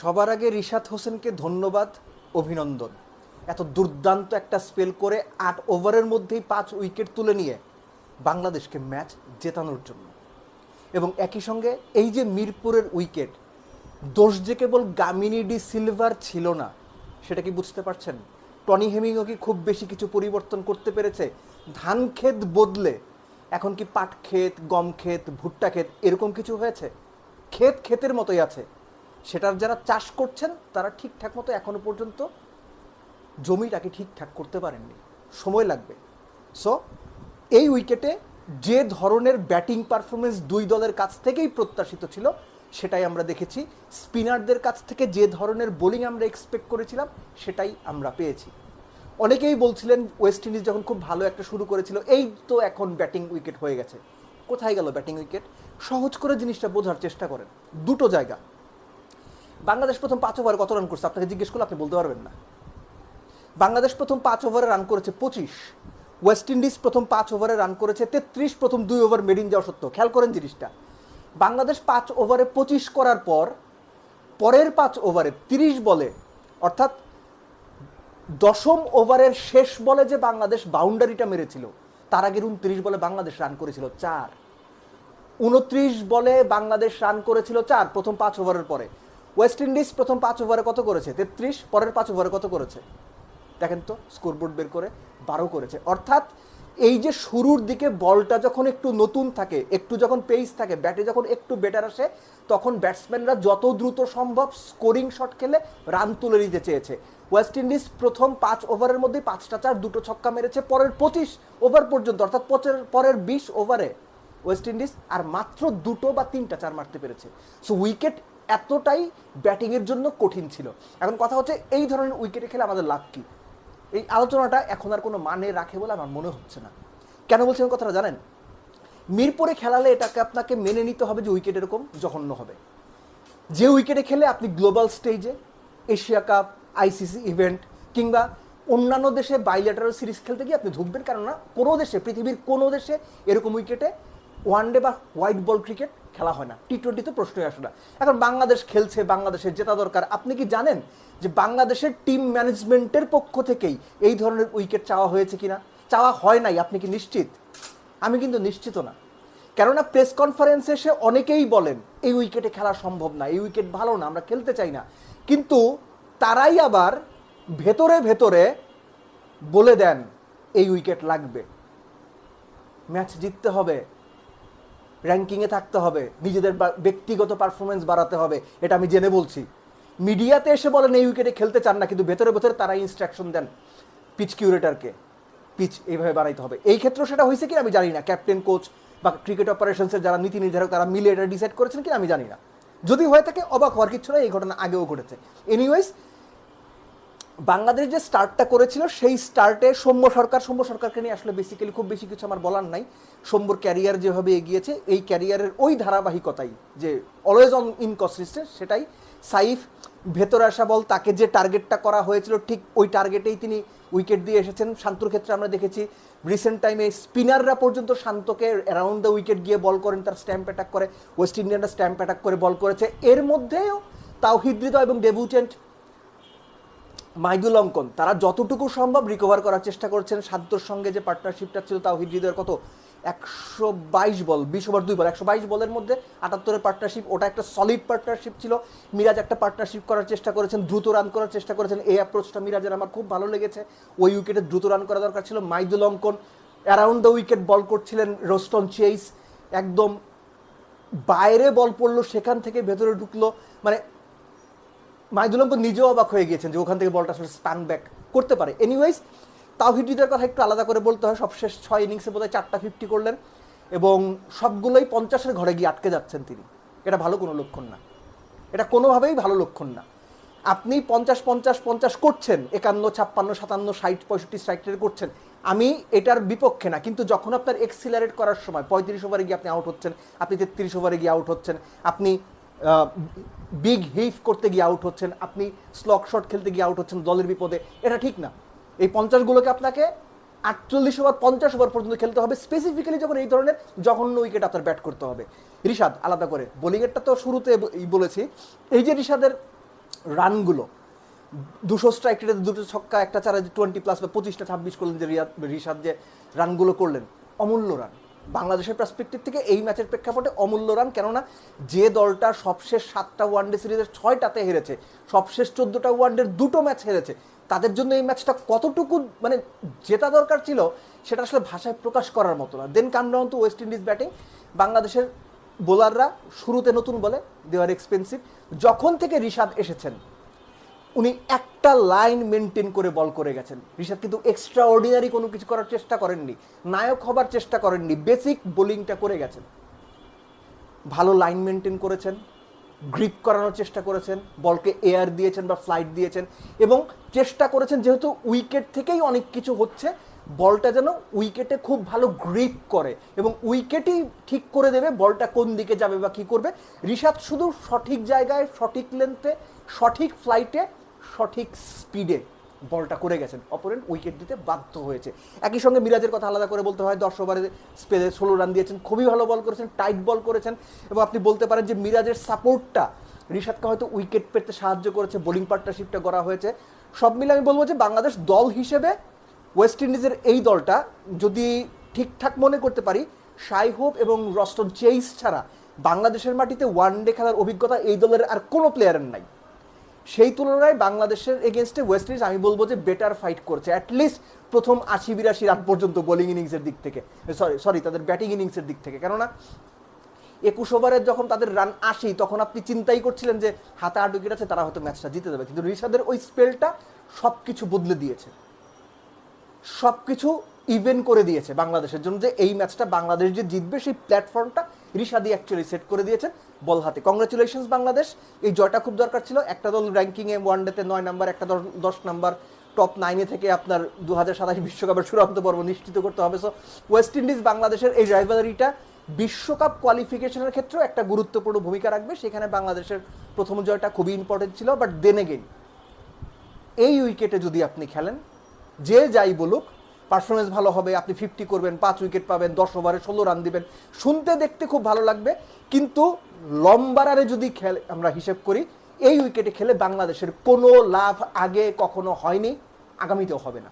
সবার আগে রিশাদ হোসেনকে ধন্যবাদ, অভিনন্দন। এত দুর্দান্ত একটা স্পেল করে আট ওভারের মধ্যেই পাঁচ উইকেট তুলে নিয়ে বাংলাদেশকে ম্যাচ জেতানোর জন্য। এবং একই সঙ্গে এই যে মিরপুরের উইকেট, দোষ যে কেবল গামিনী ডি সিলভার ছিল না, সেটা কি বুঝতে পারছেন? টনি হেমিংও কি খুব বেশি কিছু পরিবর্তন করতে পেরেছে? ধান ক্ষেত বদলে এখন কি পাট ক্ষেত গম ক্ষেত ভুট্টা ক্ষেত এরকম কিছু হয়েছে? ক্ষেত ক্ষেতের মতোই আছে। সেটার যারা চাষ করছেন, তারা ঠিকঠাক মতো এখনও পর্যন্ত জমিটাকে ঠিকঠাক করতে পারেননি। সময় লাগবে। সো এই উইকেটে যে ধরনের ব্যাটিং পারফরমেন্স দুই দলের কাছ থেকেই প্রত্যাশিত ছিল, সেটাই আমরা দেখেছি। স্পিনারদের কাছ থেকে যে ধরনের বোলিং আমরা এক্সপেক্ট করেছিলাম, সেটাই আমরা পেয়েছি। অনেকেই বলছিলেন ওয়েস্ট ইন্ডিজ যখন খুব ভালো একটা শুরু করেছিল, এই তো এখন ব্যাটিং উইকেট হয়ে গেছে। কোথায় গেল ব্যাটিং উইকেট? সহজ করে জিনিসটা বোঝার চেষ্টা করেন। দুটো জায়গা। বাংলাদেশ প্রথম পাঁচ ওভারে কত রান করছে? আপনাকে জিজ্ঞেস করলে আপনি বলতে পারবেন না। বাংলাদেশ প্রথম পাঁচ ওভারে রান করেছে পঁচিশ ওয়েস্ট ইন্ডিজ প্রথম পাঁচ ওভারে রান করেছে তেত্রিশ, প্রথম দুই ওভার মেরিন যাওয়া সত্য খেয়াল করেন জিনিসটা। বাংলাদেশ পাঁচ ওভারে পঁচিশ করার পর, পরের পাঁচ ওভারে তিরিশ বলে, অর্থাৎ দশম ওভারের শেষ বলে যে বাংলাদেশ বাউন্ডারিটা মেরেছিল, তার আগের উনত্রিশ বলে বাংলাদেশ রান করেছিল চার। উনত্রিশ বলে বাংলাদেশ রান করেছিল চার প্রথম পাঁচ ওভারের পরে। ওয়েস্ট ইন্ডিজ প্রথম পাঁচ ওভারে কত করেছে? তেত্রিশ, পরের পাঁচ ওভারে কত করেছে? দেখেন তো, স্কোরবোর্ড বের করে বারো করেছে। অর্থাৎ এই যে শুরুর দিকে বলটা যখন একটু নতুন থাকে, একটু যখন পেস থাকে ব্যাটে যখন একটু বেটার আসে, তখন ব্যাটসম্যানরা যত দ্রুত সম্ভব স্কোরিং শট খেলে রান তুলে নিতে চেয়েছে। ওয়েস্ট ইন্ডিজ প্রথম পাঁচ ওভারের মধ্যে পাঁচটা চার, দুটো ছক্কা মেরেছে, পরের পঁচিশ ওভার পর্যন্ত, অর্থাৎ পরের বিশ ওভারে ওয়েস্ট ইন্ডিজ আর মাত্র দুটো বা তিনটা চার মারতে পেরেছে। সো উইকেট এতটাই ব্যাটিংয়ের জন্য কঠিন ছিল। এখন কথা হচ্ছে, এই ধরনের উইকেটে খেলে আমাদের লাভ কী? এই আলোচনাটা এখন আর কোনো মানে রাখে বলে আমার মনে হচ্ছে না। কেন বলছি আমি কথাটা জানেন? মিরপুরে খেলালে এটাকে আপনাকে মেনে নিতে হবে যে উইকেট এরকম জঘন্য হবে। যে উইকেটে খেলে আপনি গ্লোবাল স্টেজে এশিয়া কাপ আইসিসি ইভেন্ট কিংবা অন্যান্য দেশে বাইলেটারাল সিরিজ খেলতে গিয়ে আপনি ঢুকবেন কেননা কোনো দেশে, পৃথিবীর কোনো দেশে এরকম উইকেটে ওয়ানডে বা হোয়াইট বল ক্রিকেট খেলা হয় না। টি টোয়েন্টি তো প্রশ্নই আসে না। এখন বাংলাদেশ খেলছে, বাংলাদেশের জেতা দরকার। আপনি কি জানেন যে বাংলাদেশের টিম ম্যানেজমেন্টের পক্ষ থেকেই এই ধরনের উইকেট চাওয়া হয়েছে কিনা? চাওয়া হয় নাই, আপনি কি নিশ্চিত? আমি কিন্তু নিশ্চিত না। কেননা প্রেস কনফারেন্সে এসে অনেকেই বলেন, এই উইকেটে খেলা সম্ভব না, এই উইকেট ভালো না, আমরা খেলতে চাই না। কিন্তু তারাই আবার ভেতরে ভেতরে বলে দেন, এই উইকেট লাগবে। ম্যাচ জিততে হবে র্যাঙ্কিংয়ে থাকতে হবে, নিজেদের ব্যক্তিগত পারফরমেন্স বাড়াতে হবে, এটা আমি জেনে বলছি। মিডিয়াতে এসে বলেন এই উইকেটে খেলতে চান না, কিন্তু ভেতরে ভেতরে তারা ইনস্ট্রাকশন দেন পিচ কিউরেটারকে পিচ এইভাবে বানাইতে হবে। এই ক্ষেত্রে সেটা হয়েছে কি আমি জানি না। ক্যাপ্টেন কোচ বা ক্রিকেট অপারেশনসের যারা নীতি নির্ধারক, তারা মিলে এটা ডিসাইড করেছেন কিনা আমি জানি না। যদি হয়ে থাকে, অবাক হওয়ার কিছু না এই ঘটনা আগেও ঘটেছে। এনিওয়েজ বাংলাদেশ যে স্টার্টটা করেছিল, সেই স্টার্টে সৌম্য সরকার, সৌম্য সরকারকে নিয়ে আসলে বেসিক্যালি খুব বেশি কিছু আমার বলার নাই। সৌম্যর ক্যারিয়ার যেভাবে এগিয়েছে, এই ক্যারিয়ারের ওই ধারাবাহিকতাই, যে অলওয়েজ অন ইনকনসিস্টেন্ট সেটাই সাইফ ভেতরে আসা বল, তাকে যে টার্গেটটা করা হয়েছিল, ঠিক ওই টার্গেটেই তিনি উইকেট দিয়ে এসেছেন। শান্তর ক্ষেত্রে আমরা দেখেছি রিসেন্ট টাইমে স্পিনাররা পর্যন্ত শান্তকে অ্যারাউন্ড দ্য উইকেট গিয়ে বল করেন, তার স্ট্যাম্প অ্যাটাক করে ওয়েস্ট ইন্ডিয়ানরা স্ট্যাম্প অ্যাটাক করে বল করেছে। এর মধ্যেও তাও হৃদৃত এবং ডেবিউটেন্ট মাইদুল অঙ্কন, তারা যতটুকু সম্ভব রিকভার করার চেষ্টা করছেন। সাধ্যর সঙ্গে যে পার্টনারশিপটা ছিল তাও হৃদয়ের কত? একশো বাইশ বল, বিশ ওভার দুই বল, একশো বাইশ বলের মধ্যে আটাত্তরের পার্টনারশিপ ওটা একটা সলিড পার্টনারশিপ ছিল। মিরাজ একটা পার্টনারশিপ করার চেষ্টা করেছেন, দ্রুত রান করার চেষ্টা করেছেন। এই অ্যাপ্রোচটা মিরাজের আমার খুব ভালো লেগেছে। ওই উইকেটে দ্রুত রান করা দরকার ছিল। মাইদুল অঙ্কন অ্যারাউন্ড দ্য উইকেট বল করছিলেন রোস্টন চেইস। একদম বাইরে বল পড়ল, সেখান থেকে ভেতরে ঢুকলো। মানে মাইদুল অঙ্কন নিজেও অবাক হয়ে গিয়েছেন যে ওখান থেকে বলটা আসলে স্প্যান ব্যাক করতে পারে। এনিওয়াইজ তাওহিদ হৃদয়ের কথা একটু আলাদা করে বলতে হয়। সবশেষ ছয় ইনিংসে বোধহয় চারটা ফিফটি করলেন এবং সবগুলোই পঞ্চাশের ঘরে গিয়ে আটকে যাচ্ছেন তিনি। এটা ভালো কোনো লক্ষণ না। এটা কোনোভাবেই ভালো লক্ষণ না। আপনি পঞ্চাশ পঞ্চাশ পঞ্চাশ করছেন, একান্ন, ছাপ্পান্ন, সাতান্ন, ষাট, পঁয়ষট্টি স্ট্রাইক রেট করছেন। আমি এটার বিপক্ষে না, কিন্তু যখন আপনার এক্সিলারেট করার সময়, পঁয়ত্রিশ ওভারে গিয়ে আপনি আউট হচ্ছেন, আপনি তেত্রিশ ওভারে গিয়ে আউট হচ্ছেন, আপনি বিগ হিফ করতে গিয়ে আউট হচ্ছেন। আপনি স্লক শট খেলতে গিয়ে আউট হচ্ছেন দলের বিপদে। এটা ঠিক না। এই পঞ্চাশগুলোকে আপনাকে আটচল্লিশ ওভার পঞ্চাশ ওভার পর্যন্ত খেলতে হবে। স্পেসিফিক্যালি যখন এই ধরনের জঘন্য উইকেট আপনার ব্যাট করতে হবে। রিশাদ, আলাদা করে। বোলিংয়েরটা তো শুরুতে বলেছি। এই যে রিশাদের রানগুলো দুশো স্ট্রাইক রেটে দুটো ছক্কা, একটা চারা টোয়েন্টি প্লাস বা পঁচিশটা ছাব্বিশ করলেন যে রিয়াদ রিশাদ যে রানগুলো করলেন, অমূল্য রান বাংলাদেশের পার্সপেক্টিভ থেকে এই ম্যাচের প্রেক্ষাপটে অমূল্য রান, কেননা যে দলটা সবশেষ সাতটা ওয়ানডে সিরিজের ছয়টাতে হেরেছে, সবশেষ চোদ্দোটা ওয়ানডের দুটো ম্যাচ হেরেছে, তাদের জন্য এই ম্যাচটা কতটুকু মানে জেতা দরকার ছিল, সেটা আসলে ভাষায় প্রকাশ করার মতো না। Then come down to West Indies batting বাংলাদেশের বোলাররা শুরুতে নতুন বলে দে আর এক্সপেন্সিভ যখন থেকে রিশাদ এসেছেন উনি একটা লাইন মেনটেন করে বল করে গেছেন। ঋষাদ কিন্তু এক্সট্রা অর্ডিনারি কোনো কিছু করার চেষ্টা করেননি। নায়ক হবার চেষ্টা করেননি বেসিক বোলিংটা করে গেছেন। ভালো লাইন মেনটেন করেছেন গ্রিপ করানোর চেষ্টা করেছেন, বলকে এয়ার দিয়েছেন বা ফ্লাইট দিয়েছেন এবং চেষ্টা করেছেন যেহেতু উইকেট থেকেই অনেক কিছু হচ্ছে, বলটা যেন উইকেটে খুব ভালো গ্রিপ করে এবং উইকেটই ঠিক করে দেবে বলটা কোন দিকে যাবে বা কি করবে। ঋষাদ শুধু সঠিক জায়গায়, সঠিক লেন্থে সঠিক ফ্লাইটে সঠিক স্পিডে বলটা করে গেছেন। অপোনেন্ট উইকেট দিতে বাধ্য হয়েছে। একই সঙ্গে মিরাজের কথা আলাদা করে বলতে হয়, দশ ওভারে স্পেলে ষোলো রান দিয়েছেন, খুবই ভালো বল করেছেন টাইট বল করেছেন এবং আপনি বলতে পারেন যে মিরাজের সাপোর্টটা ঋষাদকে হয়তো উইকেট পেতে সাহায্য করেছে বোলিং পার্টনারশিপটা করা হয়েছে। সব মিলে আমি বলব যে বাংলাদেশ দল হিসেবে ওয়েস্ট ইন্ডিজের এই দলটা যদি ঠিকঠাক মনে করতে পারি সাই হোপ এবং রস্টন চেইস ছাড়া বাংলাদেশের মাটিতে ওয়ান ডে খেলার অভিজ্ঞতা এই দলের আর কোনো প্লেয়ারের নাই। সেই তুলনায় বাংলাদেশের এগেনস্টে ওয়েস্ট ইন্ডিজ আমি বলব যে বেটার ফাইট করছে। অ্যাটলিস্ট প্রথম আশি বিরাশি রান পর্যন্ত বোলিং ইনিংসের দিক থেকে। সরি সরি তাদের ব্যাটিং ইনিংসের দিক থেকে। কেননা, একুশ ওভারের যখন তাদের রান আসি, তখন আপনি চিন্তাই করছিলেন যে হাতে আট উইকেট আছে, তারা হয়তো ম্যাচটা জিতে দেবে কিন্তু ঋষাদের ওই স্পেলটা সব কিছু বদলে দিয়েছে। সব কিছু ইভেন করে দিয়েছে বাংলাদেশের জন্য যে এই ম্যাচটা বাংলাদেশ যে জিতবে, সেই প্ল্যাটফর্মটা রিশাদি অ্যাকচুয়ালি সেট করে দিয়েছেন বল হাতে। কংগ্রেচুলেশনস বাংলাদেশ। এই জয়টা খুব দরকার ছিল। একটা দল র্যাঙ্কিংয়ে ওয়ান ডেতে নয় নাম্বার একটা দল দশ নাম্বার টপ নাইনে থেকে আপনার দু হাজার সাতাশ বিশ্বকাপের চূড়ান্ত পর্ব নিশ্চিত করতে হবে। সো ওয়েস্ট ইন্ডিজ বাংলাদেশের এই রাইভালারিটা বিশ্বকাপ কোয়ালিফিকেশনের ক্ষেত্রেও একটা গুরুত্বপূর্ণ ভূমিকা রাখবে। সেখানে বাংলাদেশের প্রথম জয়টা খুবই ইম্পর্টেন্ট ছিল। বাট দেন এগেইন এই উইকেটে যদি আপনি খেলেন, যে যাই বলুক পারফরমেন্স ভালো হবে, আপনি ফিফটি করবেন, পাঁচ উইকেট পাবেন, দশ ওভারে ষোলো রান দিবেন। শুনতে, দেখতে খুব ভালো লাগবে। কিন্তু লম্বারারে যদি খেলে, আমরা হিসেব করি, এই উইকেটে খেলে বাংলাদেশের কোনো লাভ আগে কখনো হয়নি, আগামীতেও হবে না।